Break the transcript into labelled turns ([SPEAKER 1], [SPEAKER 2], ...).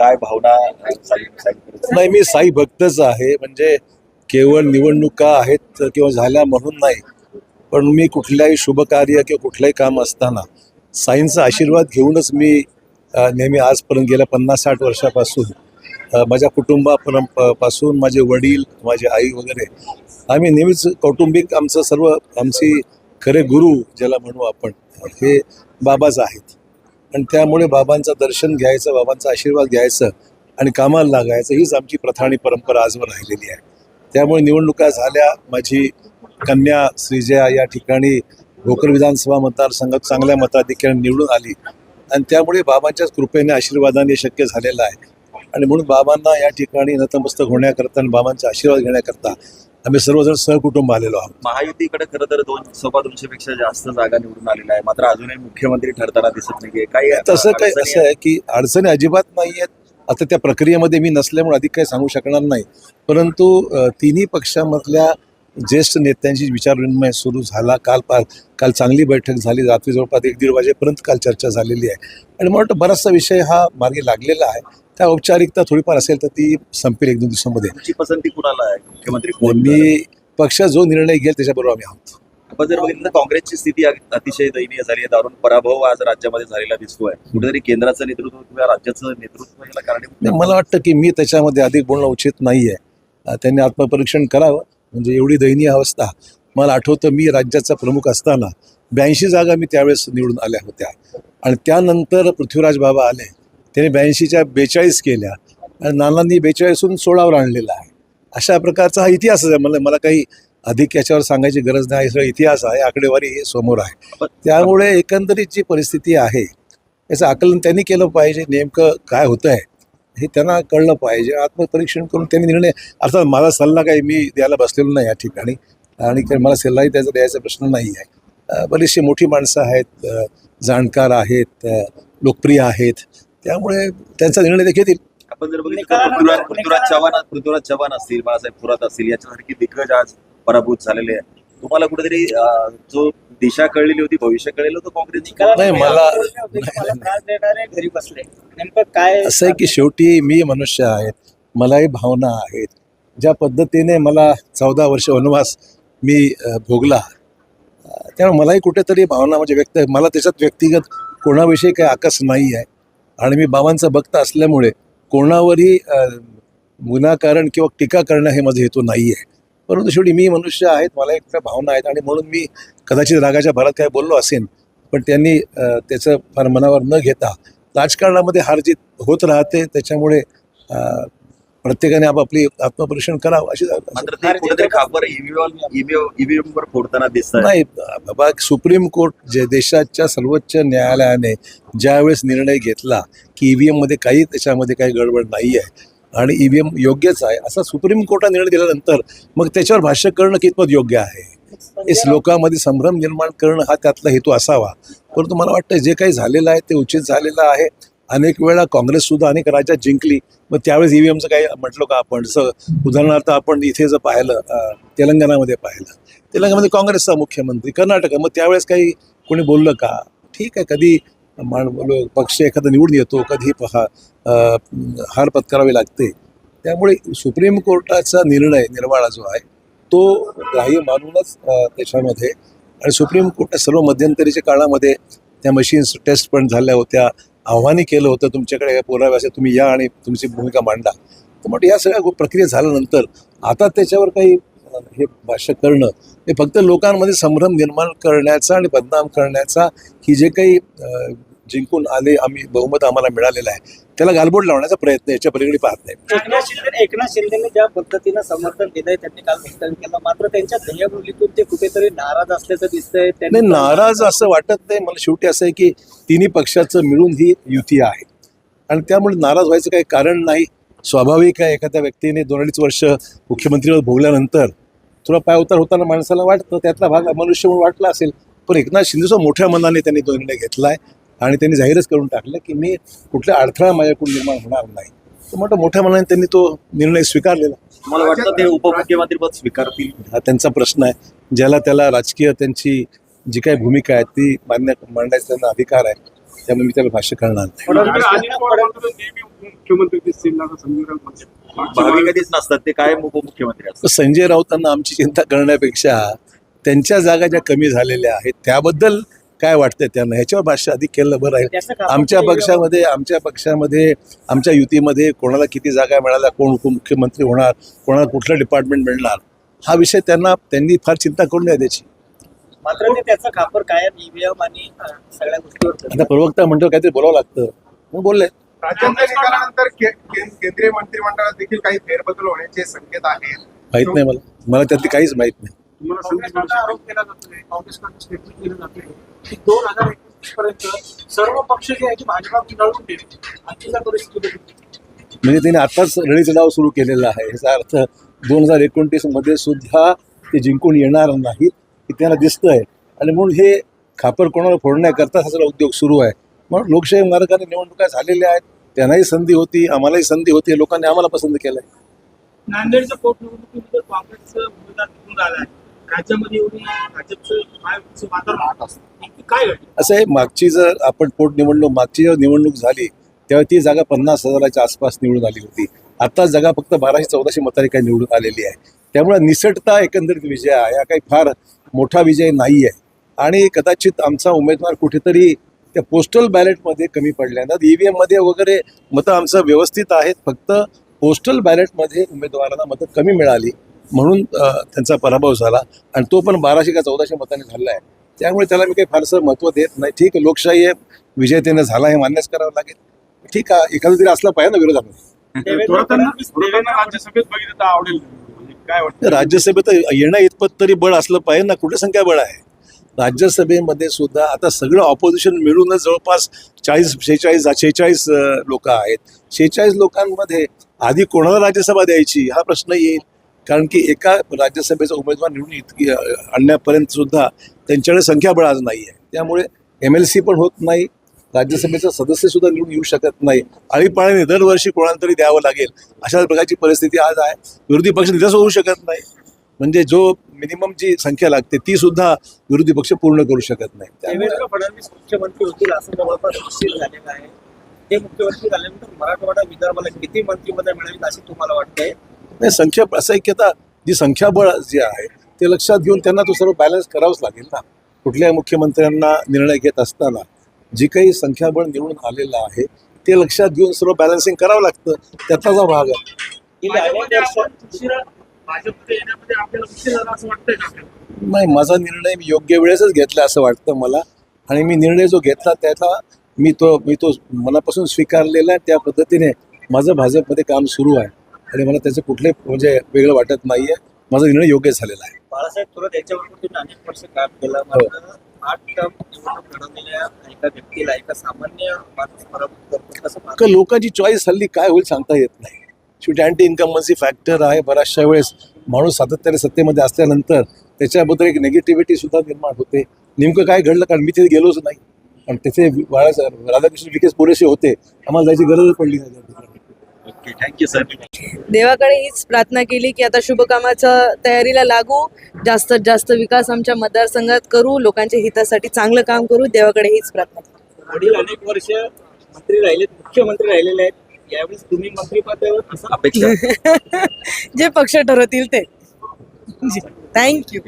[SPEAKER 1] काय भावना
[SPEAKER 2] नाही मी साई भक्तच आहे. म्हणजे केवळ निवडणुका आहेत किंवा झाल्या म्हणून नाही पण मी कुठल्याही शुभकार्य किंवा कुठलंही काम असताना साईंचा आशीर्वाद घेऊनच मी नेहमी आजपर्यंत गेल्या पन्नास साठ वर्षापासून माझ्या कुटुंबापर्यंत पासून माझे वडील माझी आई वगैरे आम्ही नेहमीच कौटुंबिक आमचं सर्व आमची खरे गुरु ज्याला म्हणू आपण हे बाबाच आहेत. आणि त्यामुळे बाबांचं दर्शन घ्यायचं बाबांचा आशीर्वाद घ्यायचं आणि कामाला लागायचं हीच आमची प्रथा आणि परंपरा आजवर राहिलेली आहे. त्यामुळे निवडणुका झाल्या माझी कन्या श्रीजया या ठिकाणी भोकर विधानसभा मतदारसंघात चांगल्या मताधिक्याने निवडून आली आणि त्यामुळे बाबांच्याच कृपेने आशीर्वादाने शक्य झालेलं आहे. आणि म्हणून बाबांना या ठिकाणी नतमस्तक होण्याकरता आणि बाबांचा आशीर्वाद घेण्याकरता आम्ही सर्वजण सहकुटुंब आलेलो आहोत.
[SPEAKER 1] महायुतीकडे खरं तर दोन सव्वा दोनशे पेक्षा जास्त जागा निवडून आलेल्या आहे मात्र अजूनही मुख्यमंत्री ठरताना दिसत नाहीये. काही
[SPEAKER 2] तसं काही असं आहे की अडचणी अजिबात नाही आहेत आता त्या प्रक्रियेमध्ये मी नसल्यामुळे अधिक काही सांगू शकणार नाही. परंतु तिन्ही पक्षामधल्या ज्येष्ठ नेत्यांची विचारविनिमय सुरू झाला. काल पा काल चांगली बैठक झाली. रात्री जवळपास एक दीड वाजेपर्यंत काल चर्चा झालेली आहे. आणि मला वाटतं बराचसा विषय हा मार्गी लागलेला आहे. त्या औपचारिकता थोडीफार असेल तर ती संपेल एक दोन दिवसामध्ये.
[SPEAKER 1] तुमची पसंती कुणाला आहे? मुख्यमंत्री कोण
[SPEAKER 2] मी पक्ष जो निर्णय घेईल त्याच्याबरोबर आम्ही आहोत.
[SPEAKER 1] आपण जर बघितलं तर काँग्रेसची स्थिती अतिशय दयनीय झाली आहे. दारुण पराभव आज राज्यामध्ये झालेला दिसतोय. कुठेतरी केंद्राचं नेतृत्व किंवा राज्याचं नेतृत्व याला
[SPEAKER 2] नाही, मला वाटतं की मी त्याच्यामध्ये अधिक बोलणं उचित नाही आहे त्यांनी आत्मपरीक्षण करावं. म्हणजे एवढी दयनीय अवस्था. मला आठवतं मी राज्याचा प्रमुख असताना ब्याऐंशी जागा मी त्यावेळेस निवडून आल्या होत्या. आणि त्यानंतर पृथ्वीराज बाबा आले. त्याने ब्याऐंशीच्या बेचाळीस केल्या. आणि नानांनी बेचाळीसून सोळावर आणलेला आहे. अशा प्रकारचा हा इतिहास आहे. मला मला काही अधिक याच्यावर सांगायची गरज नाही. सगळं इतिहास आहे. आकडेवारी हे समोर आहे. त्यामुळे एकंदरीत जी परिस्थिती आहे याचं आकलन त्यांनी केलं पाहिजे. नेमकं काय होतं आहे हे त्यांना कळलं पाहिजे. आत्मपरीक्षण करून त्यांनी निर्णय अर्थात माझा सल्ला काही मी द्यायला बसलेलो नाही या ठिकाणी. आणि काही मला सल्लाही त्याचा द्यायचा प्रश्न नाही आहे. बरीचशी मोठी माणसं आहेत. जाणकार आहेत. लोकप्रिय आहेत. त्यामुळे त्यांचा निर्णय ते घेतील
[SPEAKER 1] आपण जर बघितलं पृथ्वीराज पृथ्वीराज चव्हाण पृथ्वीराज चव्हाण असतील बाळासाहेब थोरात असतील याच्यासारखी दिग्गज आज पराभूत झालेले आहे तुम्हाला कुठेतरी जो दिशा कळलेली होती भविष्य कळलेलं होतं काँग्रेसची
[SPEAKER 2] नाही, मला-
[SPEAKER 3] घरी बसले. नेमकं काय
[SPEAKER 2] असं आहे की शेवटी मी मनुष्य आहेत मलाही भावना आहेत. ज्या पद्धतीने मला चौदा वर्ष वनवास मी भोगला त्यामुळे मलाही कुठेतरी भावना म्हणजे व्यक्त मला त्याच्यात व्यक्तिगत कोणाविषयी काही आकस नाही आहे आणि मी बाबांचा भक्त असल्यामुळे कोणावरही गुन्हाकारण किंवा टीका करणं हे माझं हेतू नाही आहे परंतु शेवटी मी मनुष्य आहेत मला एक भावना आहेत आणि म्हणून मी कदाचित रागाच्या भरात काय बोललो असेन पण त्यांनी त्याचं फार मनावर न घेता राजकारणामध्ये हार जीत होत राहते त्याच्यामुळे प्रत्येकाने आपापली आत्मपरीक्षण करावं अशी
[SPEAKER 1] फोडताना दिसत
[SPEAKER 2] नाही बाबा सुप्रीम कोर्ट जे देशाच्या सर्वोच्च न्यायालयाने ज्यावेळेस निर्णय घेतला की ईव्हीएममध्ये काही त्याच्यामध्ये काही गडबड नाही आहे आणि ईव्हीएम योग्यच आहे असा सुप्रीम कोर्टाने निर्णय दिल्यानंतर मग त्याच्यावर भाष्य करणं कितपत योग्य आहे? इस लोकांमध्ये संभ्रम निर्माण करणं हा त्यातला हेतू असावा. परंतु मला वाटतं जे काही झालेलं आहे ते उचित झालेलं आहे. अनेक वेळा काँग्रेससुद्धा अनेक राज्यात जिंकली. मग त्यावेळेस ईव्हीएमचं काही म्हटलो का आपण? जसं उदाहरणार्थ आपण इथे जर पाहिलं तेलंगणामध्ये पाहिलं. तेलंगणामध्ये काँग्रेसचा मुख्यमंत्री कर्नाटक मग त्यावेळेस काही कोणी बोललं का? ठीक आहे कधी मान पक्ष एखादा निवडून येतो कधी पहा हार पत्करावी लागते. त्यामुळे सुप्रीम कोर्टाचा निर्णय निर्वाळा जो आहे तो ग्राह्य मानूनच त्याच्यामध्ये. आणि सुप्रीम कोर्ट सर्व मध्यंतरीच्या काळामध्ये त्या मशीन्स टेस्ट पण झाल्या होत्या. आव्हाने केलं होतं तुमच्याकडे या पुरावे तुम्ही या आणि तुमची भूमिका मांडा. तर म्हटलं या सगळ्या प्रक्रिया झाल्यानंतर आता त्याच्यावर काही हे भाष्य करणं हे फक्त लोकांमध्ये संभ्रम निर्माण करण्याचा आणि बदनाम करण्याचा ही जे काही जिंकून आले आम्ही बहुमत आम्हाला मिळालेलं आहे. त्याला गालबोट लावण्याचा प्रयत्न याच्या पलीकडे पाहत नाही.
[SPEAKER 3] एकनाथ शिंदे एकनाथ शिंदेने ज्या पद्धतीनं समर्थन दिलंय त्यांनी काल वक्तव्य केलं. मात्र त्यांच्या ध्येयबोलीतून ते कुठेतरी नाराज असल्याचं दिसतंय. त्यांनी
[SPEAKER 2] नाराज असं वाटत नाही. मला शेवटी असं आहे की तिन्ही पक्षाचं मिळून ही युती आहे. आणि त्यामुळे नाराज व्हायचं काही कारण नाही. स्वाभाविक आहे एखाद्या व्यक्तीने दोन अडीच वर्ष मुख्यमंत्रीपद भोगल्यानंतर थोडा पाय उतार होताना माणसाला वाटतं त्यातला भाग मनुष्य म्हणून वाटला असेल. पण एकनाथ शिंदेचा मोठ्या मनाने त्यांनी तो निर्णय घेतला आहे आणि त्यांनी जाहीरच करून टाकलं की मी कुठल्या अडथळा माझ्याकडून निर्माण होणार नाही. तर मोठं मोठ्या मनाने त्यांनी तो निर्णय स्वीकारलेला.
[SPEAKER 1] मला वाटतं ते उपमुख्यमंत्री पद स्वीकारतील?
[SPEAKER 2] हा त्यांचा प्रश्न आहे. ज्याला त्याला राजकीय त्यांची जी काही भूमिका आहे ती मान्य मांडायचा त्यांना अधिकार आहे. त्यामुळे मी त्याला भाष्य करणार नाही.
[SPEAKER 4] संजय
[SPEAKER 2] राऊतांना आमची चिंता करण्यापेक्षा त्यांच्या जागा ज्या कमी झालेल्या आहेत त्याबद्दल काय वाटतं त्यांना? ह्याच्यावर भाष्य अधिक केलं बरं आहे. आमच्या. पक्षामध्ये आमच्या पक्षामध्ये आमच्या युतीमध्ये कोणाला किती जागा मिळाल्या कोण उपमुख्यमंत्री होणार कोणाला कुठलं डिपार्टमेंट मिळणार हा विषय त्यांना त्यांनी फार चिंता करू नये त्याची.
[SPEAKER 3] मात्र ते त्याचा खापर कायम ईव्हीएम आणि अ, सगळ्या गोष्टीवर करतात.
[SPEAKER 2] आता प्रवक्ता म्हणतो काहीतरी बोलावं लागतं. मग बोलले.
[SPEAKER 4] निकालानंतर केंद्रीय मंत्रिमंडळात देखील काही फेरबदल होण्याचे संकेत आहेत.
[SPEAKER 2] माहीत नाही मला. मला त्यातली काहीच माहीत नाही.
[SPEAKER 4] तुम्हाला काँग्रेसकडनं आरोप केला जातोय काँग्रेसकडनं स्टेटमेंट दिलं जातोय की दोन हजार एकवीस पर्यंत सर्व पक्ष जे आहे ते भाजपा गुंडाळून गेले. आजच्या परिस्थिती
[SPEAKER 2] म्हणजे त्यांनी आताच रळीचा डाव सुरू केलेला आहे. याचा अर्थ दोन हजार एकोणतीसमध्ये सुद्धा ते जिंकून येणार नाहीत हे त्यांना दिसतंय. आणि म्हणून हे खापर कोणाला फोडण्याकरता हा सगळा उद्योग सुरू आहे. म्हणून लोकशाही मार्गाने निवडणुका झालेल्या आहेत. त्यांनाही संधी होती आम्हालाही संधी होती लोकांनी आम्हाला पसंत केलं आहे
[SPEAKER 5] नांदेडच्या पोटनिवडणुकीमध्ये काँग्रेसचा उमेदवार निवडून आला आहे. राज्यामध्ये एवढी भाजपचं काय घडलं?
[SPEAKER 2] असं आहे मागची जर आपण पोटनिवडणूक मागची जेव्हा निवडणूक झाली तेव्हा ती जागा पन्नास हजाराच्या आसपास निवडून आली होती. आता जागा फक्त बाराशे चौदाशे मतांनी काही निवडून आलेली आहे. त्यामुळे निसटता एकंदरीत विजय आहे. हा काही फार मोठा विजय नाही आहे आणि कदाचित आमचा उमेदवार कुठेतरी त्या पोस्टल बॅलेटमध्ये कमी पडल्यानं ई व्ही एममध्ये वगैरे मतं आमचं व्यवस्थित आहेत. फक्त पोस्टल बॅलेटमध्ये उमेदवारांना मतं कमी मिळाली. म्हणून त्यांचा पराभव झाला. आणि तो पण बाराशे का चौदाशे मतांनी झाला आहे. त्यामुळे त्याला मी काही फारसं महत्त्व देत नाही. ठीक आहे लोकशाही आहे. विजय त्याने झाला हे मान्यच करावं लागेल. ठीक आहे एखादा तरी असला पाहिजे ना विरोधामध्ये
[SPEAKER 4] थोरातांना राज्यसभेत बघितलं आवडेल. म्हणजे काय वाटतं?
[SPEAKER 2] राज्यसभेत येणं इतपत तरी बळ असलं पाहिजे ना. कुठे संख्याबळ आहे? राज्यसभेमध्ये सुद्धा आता सगळं ऑपोजिशन मिळूनच जवळपास चाळीस शेहेचाळीस शेहेचाळीस लोक आहेत. शेहेचाळीस लोकांमध्ये आधी कोणाला राज्यसभा द्यायची? हा प्रश्न येईल. कारण की एका राज्यसभेचा उमेदवार निवडून इतकी आणण्यापर्यंत सुद्धा त्यांच्याकडे संख्याबळ आज नाही आहे त्यामुळे एम एल सी पण होत नाही. राज्यसभेचा सदस्य सुद्धा निवडून येऊ शकत नाही. आळीपाळीने दरवर्षी कोणाला तरी द्यावं लागेल अशा प्रकारची परिस्थिती आज आहे. विरोधी पक्ष तिथंच होऊ शकत नाही. म्हणजे जो मिनिमम जी संख्या लागते ती सुद्धा विरोधी पक्ष पूर्ण करू शकत नाही. त्यामुळे
[SPEAKER 3] फडणवीस मुख्यमंत्री होतील असं जवळपास निश्चित झालेलं आहे. ते मुख्यमंत्री झाल्यानंतर मराठवाडा विदर्भाला किती मंत्रिपद मिळेल असे तुम्हाला वाटतंय?
[SPEAKER 2] नाही संख्या असं आहे की आता जी संख्याबळ जे आहे ते लक्षात घेऊन त्यांना तो सर्व बॅलन्स करावंच लागेल ना. कुठल्याही मुख्यमंत्र्यांना निर्णय घेत असताना जी काही संख्याबळ निवडून आलेलं आहे ते लक्षात घेऊन सर्व बॅलन्सिंग करावं लागतं. त्यातलाच हा भाग आहे. नाही माझा निर्णय मी योग्य वेळेसच घेतला असं वाटतं मला. आणि मी निर्णय जो घेतला त्याचा मी तो मी तो मनापासून स्वीकारलेला आहे. त्या पद्धतीने माझं भाजपमध्ये काम सुरू आहे. आणि मला त्याचं कुठले म्हणजे वेगळं वाटत नाही आहे माझा निर्णय योग्य झालेला आहे.
[SPEAKER 3] बाळासाहेब थोरात यांच्यावर तुम्ही अनेक वर्ष काम केलं?
[SPEAKER 2] हो.
[SPEAKER 3] मात्र आठ टर्म निवडणूक लढवलेल्या एका व्यक्तीला एका सामान्य माणूस पराभूत करतो कसं पाहता?
[SPEAKER 2] का लोकांची चॉईस हल्ली काय होईल सांगता येत नाही. शेवटी अँटी इन्कमन्सी फॅक्टर आहे. बऱ्याचशा वेळेस माणूस सातत्याने सत्तेमध्ये असल्यानंतर त्याच्याबद्दल एक निगेटिव्हिटी सुद्धा निर्माण होते. नेमकं काय घडलं? कारण मी तिथे गेलोच नाही. आणि तिथे राधाकृष्ण विकेस पुरेसे होते. आम्हाला जायची गरज पडली नाही.
[SPEAKER 1] ओके थँक्यू सर
[SPEAKER 6] देवाकडे हीच प्रार्थना केली की आता शुभकामाच्या तयारीला लागू जास्तीत जास्त विकास आमच्या मतदारसंघात करू लोकांच्या हितासाठी चांगलं काम करू देवाकडे हीच प्रार्थना
[SPEAKER 3] वडील अनेक वर्ष मंत्री राहिलेत मुख्यमंत्री राहिलेले आहेत. यावेळेस तुम्ही मंत्रिपदावर असं
[SPEAKER 1] अपेक्षा?
[SPEAKER 6] जे पक्ष ठरवतील ते. थँक्यू